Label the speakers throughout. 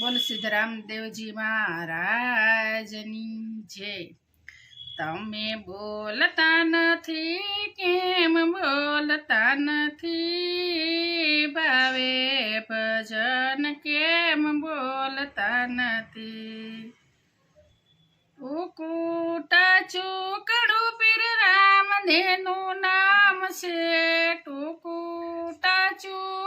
Speaker 1: બોલ સિદ્ધરામદેવજી મહારાજની જય તમે બોલતા નથી, કેમ બોલતા નથી? ભાવે ભજન કેમ બોલતા નથી? ઉકુટા ચૂકડું પીર રામધેનું નામ છે ટુકુટા ચૂકડું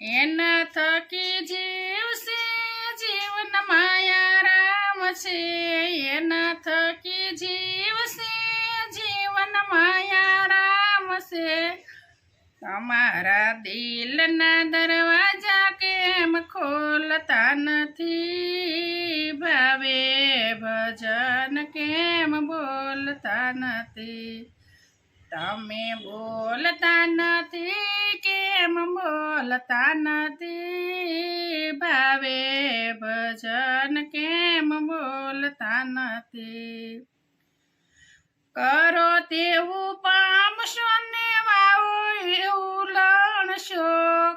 Speaker 1: એના થકી જીવશે જીવન માયા રામ છે. એના થકી જીવશે જીવન માયા રામ છે. તમારા દિલના દરવાજા કેમ ખોલતા નથી? ભાવે ભજન કેમ બોલતા નથી? તમે બોલતા નથી? કેમ બોલતા નથી? ભાવે ભજન કેમ બોલતા નથી? કરો તેવું પામશો ને વાવો, એવું લણશો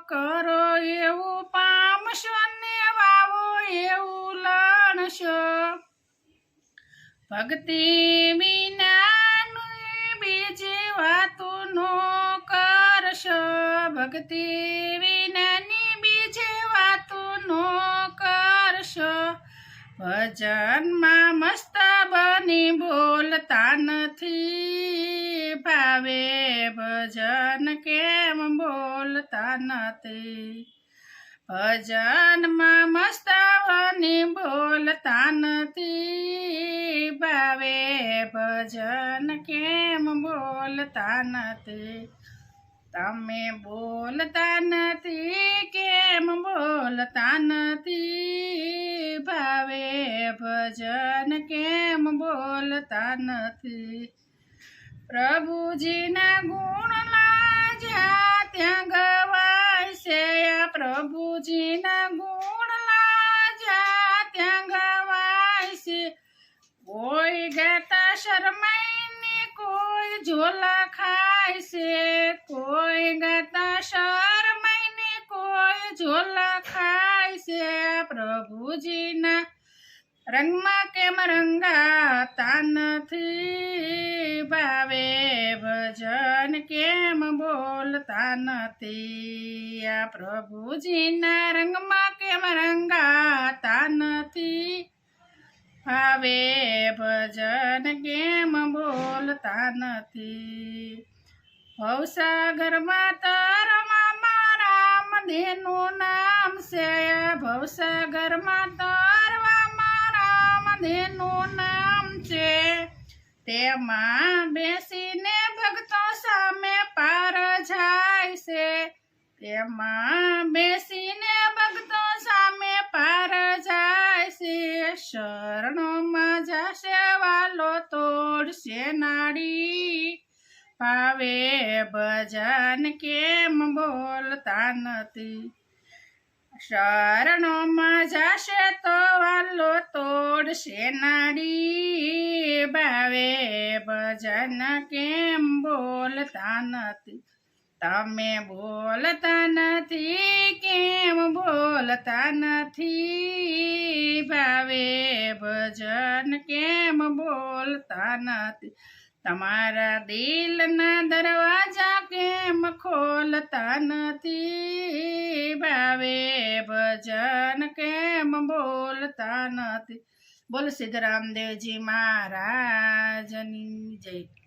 Speaker 1: કરો એવું પામશો ને વાવો, એવું લણશો ભક્તિ ભક્તિ વિનાની બીજી વાતો નો કરશો. ભજનમાં મસ્ત બની બોલતા નથી ભાવે. ભજન કેમ બોલતા નથી? ભજનમાં મસ્ત બની બોલતા નથી ભાવે. ભજન કેમ બોલતા નથી? તમે બોલતા નથી, કેમ બોલતા નથી? ભાવે ભજન કેમ બોલતા નથી? પ્રભુજીના ગુણ લાજા ત્યાં ગવાય છે પ્રભુજીના ગુણ લાજા ત્યાં ગવાય છે. કોઈ ગાતા શરમાઈને કોઈ ઝોલા ખાય છે, કોઈ પ્રભુજીના રંગમાં કેમ રંગાતા નથી? ભાવે ભજન કેમ બોલતા નથી? આ પ્રભુજીના રંગમાં કેમ રંગાતા નથી? ભાવે ભજન કેમ બોલતા નથી? ભવસાગરમાં તરમા મારા મધેનું નામ છે ભવસાગરમાં તરવામાં મારા મધેનું નામ છે. તેમાં બેસીને ભક્તો સામે પાર જાય છે. તેમાં બેસીને ભક્તો સામે પાર જાય છે. શરણોમાં જશે વાલો તોડશે નાડી. ભાવે ભજન કેમ બોલતા નથી? શરણોમાં જશે તો વાલો તોડશે નાડી ભાવે ભજન કેમ બોલતા નથી? તમે બોલતા નથી? કેમ બોલતા નથી? ભાવે. ભજન કેમ બોલતા નથી? તમારા દિલના દરવાજા કેમ ખોલતા નથી? ભાવે ભજન કેમ બોલતા નથી? બોલ સિદ્ધરામદેવજી મહારાજની જય.